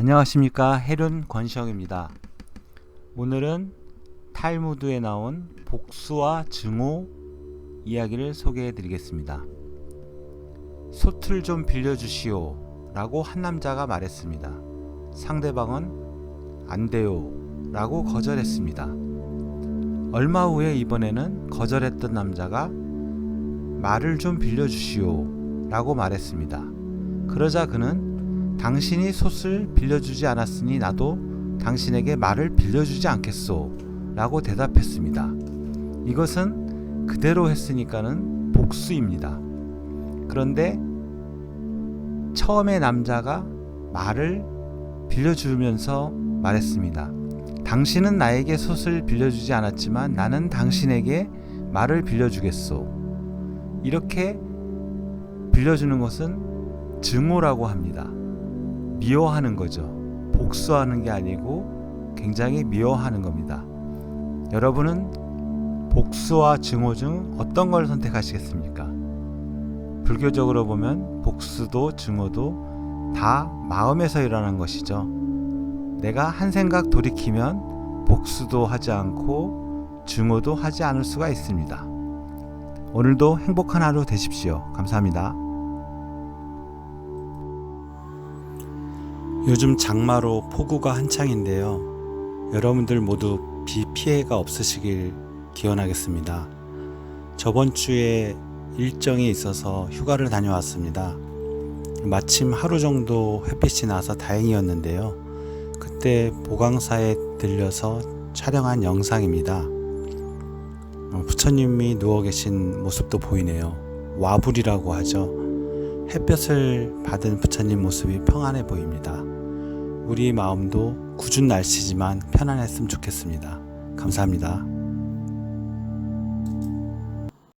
안녕하십니까 해륜 권시영입니다. 오늘은 탈무드에 나온 복수와 증오 이야기를 소개해 드리겠습니다. 솥을 좀 빌려주시오 라고 한 남자가 말했습니다. 상대방은 안 돼요 라고 거절했습니다. 얼마 후에 이번에는 거절했던 남자가 말을 좀 빌려주시오 라고 말했습니다. 그러자 그는 당신이 솥을 빌려주지 않았으니 나도 당신에게 말을 빌려주지 않겠소 라고 대답했습니다. 이것은 그대로 했으니까는 복수입니다. 그런데 처음에 남자가 말을 빌려주면서 말했습니다. 당신은 나에게 솥을 빌려주지 않았지만 나는 당신에게 말을 빌려주겠소. 이렇게 빌려주는 것은 증오라고 합니다. 미워하는 거죠. 복수하는 게 아니고 굉장히 미워하는 겁니다. 여러분은 복수와 증오 중 어떤 걸 선택하시겠습니까? 불교적으로 보면 복수도 증오도 다 마음에서 일어나는 것이죠. 내가 한 생각 돌이키면 복수도 하지 않고 증오도 하지 않을 수가 있습니다. 오늘도 행복한 하루 되십시오. 감사합니다. 요즘 장마로 폭우가 한창인데요. 여러분들 모두 비 피해가 없으시길 기원하겠습니다. 저번 주에 일정이 있어서 휴가를 다녀왔습니다. 마침 하루 정도 햇빛이 나서 다행이었는데요. 그때 보강사에 들려서 촬영한 영상입니다. 어, 부처님이 누워 계신 모습도 보이네요. 와불이라고 하죠. 햇볕을 받은 부처님 모습이 평안해 보입니다. 우리 마음도 궂은 날씨지만 편안했으면 좋겠습니다. 감사합니다.